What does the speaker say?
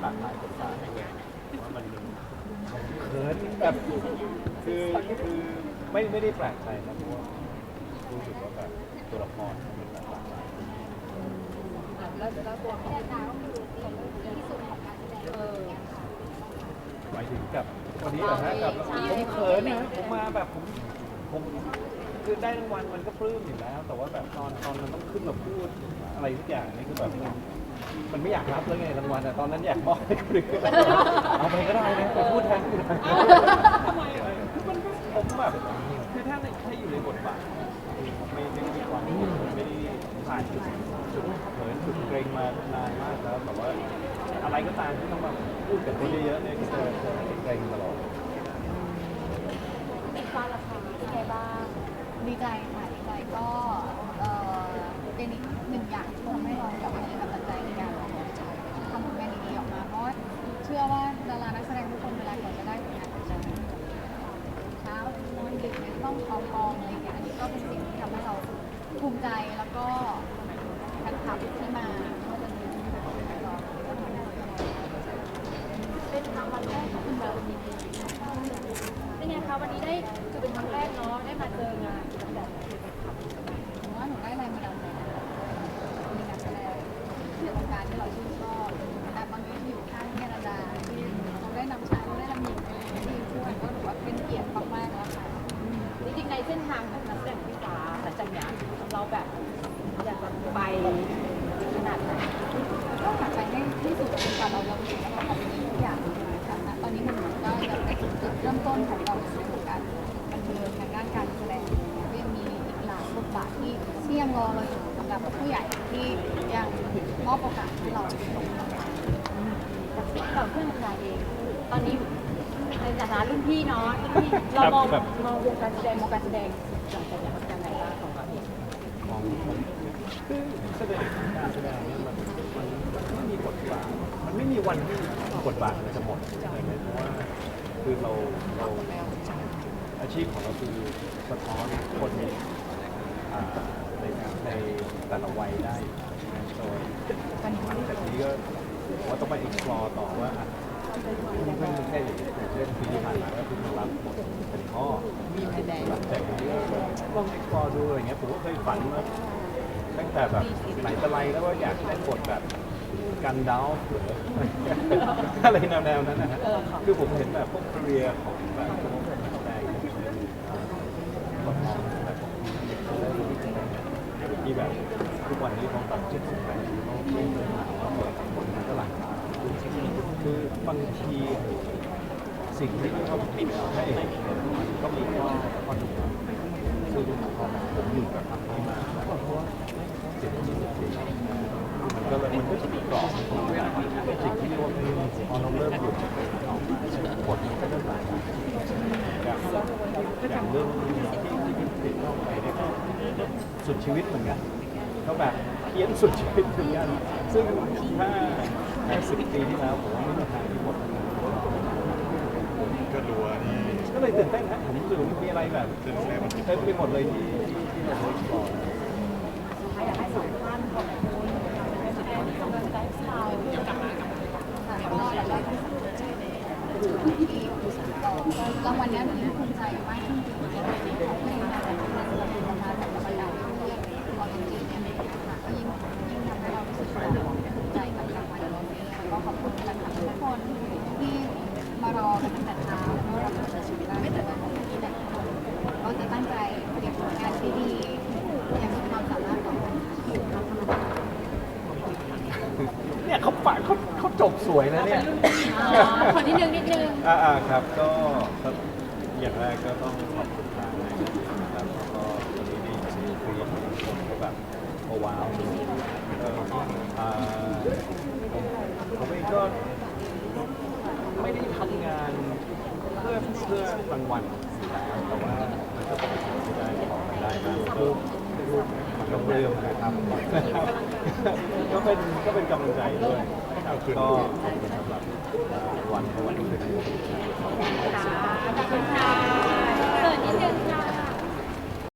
หลากหลายสดใสว่ามันเขินแบบคือคือไม่ไม่ได้แปลกใจนะเพราะว่ารู้สึกว่าแบบตัวละครมันแบบหลากหลายแล้วแล้วตัวขาดาวคือที่สุดของการแสดงเออหมายถึงกับวันนี้เหรอฮะกับผมเขินนะผมมาแบบผมผมคือได้รางวัลมันก็ปลื้มอยู่แล้ว แต่ว่าแบบตอนตอนมันต้องขึ้นมาพูดอะไรทุกอย่างนี่คือแบบ มันมันไม่อยากรับแล้วไงรางวัลแต่ตอนนั้นอยากมอบให้คนอื่นเอาไปก็ได้นะไปพูดแทนคุณทำไมมันก็ผมแบบคือถ้าในถ้าอยู่ในบทบาทไม่ไม่ไม่มีความไม่ได้ผ่านจุดจุดเขินจุดเกรงมานานมากแล้วแบบว่าอะไรก็ตามที่ต้องมาพูดกับคนเยอะๆเนี่ยก็จะจะเกรงตลอดฟ้าราคาเป็นไงบ้างดีใจค่ะดีใจก็ารานักแสดงทุกคนเวลาก่อนจะได้ผลงานของจะเช้านอนดึกเนี่ยต้องเอากองอะไรอย่างเงี้ยอันนี้ก็เป็นสิ่งที่ทำให้เราภูมิใจแล้วก็แฟนคลับที่มาก็จะมีที่มาก็ก็ทำให้เป็นครั้งวันแรกของคุณแบบเป็นไงคะวันนี้ได้คือเป็นครั้งแรกเนาะได้มาเจองานแบบขับหนูว่าหนูได้แรงบันดาลใจมีงานแสดงที่วงการที่เราชื่น ขนาดไหนก็อยากไปให้ที่สุดกับเราเราถึงเราทำดีทุกอย่างค่ะตอนนี้มันเหมือนก็ยังเป็นจุดเริ่มต้นของเราในวงการบันเทิงทางด้านการแสดงก็ยังมีอีกหลายบทบาทที่ที่ยังรอเราอยู่สำหรับผู้ใหญ่ที่ยังมอบโอกาสให้เราแต่เพื่อนทำงาเอง ตอนนี้ในฐานะรุ่นพี่เนาะรุ่นพี่เรามองมองวงการแสดงมองการแสดงหลังจากนี้เป็นยังไงบ้างของเราเอง ของผมคือ แสดงการแสดงเนี่ยมันมันไม่มีบทบาทมันไม่มีวันที่บทบาทมันจะหมดอะไรไหมเพราะว่าคือเราเราอาชีพของเราคือสะท้อนคนในอ่าในในแต่ละวัยได้โดยจากนี้ก็ผมว่าต้องไป explore ต่อว่าอะไม่ใช่แค่อย่างเช่นปีที่ผ่านมาก็คือมารับบทเป็นพ่อมีไฟแดงหลังจากนี้ก็ลอง explore ดูอะไรเงี้ยผมก็เคยฝันมา ตั้งแต่แบบไหนแต่ไรแล้วว่าอยากได้บทแบบกันดาวหรืออะไรแนวๆนั้นนะฮะคือผมเห็นแบบพวกเรียของแบบพวกนักแสดงแบบแบบที่แบบทุกวันนี้เขาตัดเจ็ดสิบแปดเขาเล่นเรื่องหนังแล้วเปิดผลงานก็หลากหลายคือบางที สิ่งที่เขาปิดให้เอกเนี่ยมันก็มีข้อข้อจำกัดซึ่งพอผมอยู่กับทำนี้มาเพราะว่าเจ็ดสิบปีมันก็เลยมันก็จะมีกรอบสิ่งที่เรียกว่าพอเราเริ่มหยุดกมาบทมันก็จะหลายอย่างอย่างเรื่องที่ที่พี่ติดเข้าไปเนี่ยสุดชีวิตเหมือนกันก็แบบเพี้ยนสุดชีวิตเหมือนกันซึ่งถ้าในสิบปีที่แล้วผมว่าไม่มีทางที่บทมัน ก็รู้ว่านี่ก็เลยตื่นเต้นนะผมรู้สึกว่ามันมีอะไรแบบตื่นเต้นเต็มไปหมดเลยที่ที่ที่เราได้ลองอยากให้สองท่านของคุณเป็นแสดงกำลังใจให้เราเกี่ยวกับค่ะก็หลายๆที่รางวัลนี้มันภูมิใจมากที่จริงๆเขาไม่ได้มาจากการแสดงมาจากกรรมการเลือกพอจริงๆเนี่ยค่ะก็ยิ่งยิ่งทำให้เรารู้สึกว่าภูมิใจกับรางวัลนี้แล้วก็ขอบคุณแฟนคลับทุกคนที่มารอกันตั้งแต่เช้าแล้วก็เราจะชีวิตได้แต่ละคนที่แต่ละคนก็จะตั้งใจผลิตผลงานที่ดีอย่างมีความสามารถของคน เนี่ยเขาปะเขาเขาจบ สวยนะเนี่ยคนนิดนึงนิดนึง อ่าอ่าครับก็ครับอย่างแรกก็ต้องขอบคุณทางนายนะครับแล้วก็วันนี้ดีซีฟรีทุกคนก็แบบโอ้ว้าวเอออ่าผมผมเองก็ไม่ได้ทำงานเพื่อเพื่อรางวัลอยู่แล้วแต่ว่ามันก็เป็นสิ่งที่ได้ของได้มาก็มันก็เริ่มนะครับ ก็เป็นก็เป็นกำลังใจด้วยครับ ก็ขอบคุณสำหรับวันวันนี้ค่ะขอบคุณค่ะเกิดนิดนึงค่ะ